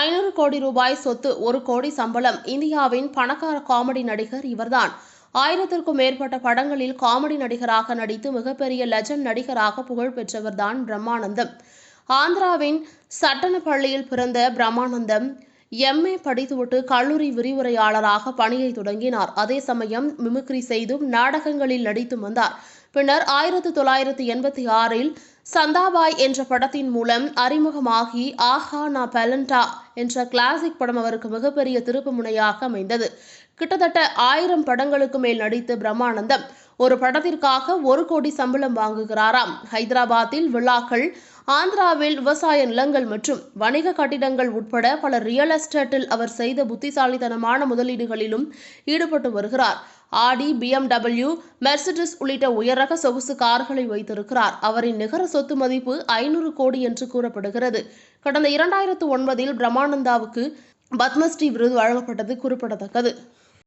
ஐநூறு கோடி ரூபாய் சொத்து ஒரு கோடி சம்பளம். இந்தியாவின் பணக்கார காமெடி நடிகர் இவர்தான். ஆயிரத்திற்கும் மேற்பட்ட படங்களில் காமெடி நடிகராக நடித்து மிகப்பெரிய லெஜண்ட் நடிகராக புகழ் பெற்றவர்தான் பிரம்மானந்தம். ஆந்திராவின் சட்டன பள்ளியில் பிறந்த பிரம்மானந்தம் எம்ஏ படித்துவிட்டு கல்லூரி விரிவுரையாளராக பணியை தொடங்கினார். அதே சமயம் மிமிக்ரி செய்தும் நாடகங்களில் நடித்தும் வந்தார். பின்னர் ஆயிரத்தி தொள்ளாயிரத்தி எண்பத்தி ஆறில் சந்தாபாய் என்ற படத்தின் மூலம் அறிமுகமாகி ஆஹா நா பெலண்டா என்ற கிளாசிக் படம் அவருக்கு மிகப்பெரிய திருப்பு முனையாக அமைந்தது. கிட்டத்தட்ட ஆயிரம் படங்களுக்கு மேல் நடித்த பிரம்மானந்தம். ஒரு படத்திற்காக ஒரு கோடி சம்பளம் வாங்குகிறாராம். ஹைதராபாத்தில் விழாக்கள் ஆந்திராவில் விவசாய நிலங்கள் மற்றும் வணிக கட்டிடங்கள் உட்பட பல ரியல் எஸ்டேட்டில் அவர் செய்த புத்திசாலித்தனமான முதலீடுகளிலும் ஈடுபட்டு வருகிறார். ஆடி பிஎம்டபிள்யூ மெர்சிடிஸ் உள்ளிட்ட உயர்ரக சொகுசு கார்களை வைத்திருக்கிறார். அவரின் நிகர சொத்து மதிப்பு ஐநூறு கோடி என்று கூறப்படுகிறது. கடந்த இரண்டாயிரத்து ஒன்பதில் பிரம்மானந்தாவுக்கு பத்மஸ்ரீ விருது வழங்கப்பட்டது குறிப்பிடத்தக்கது.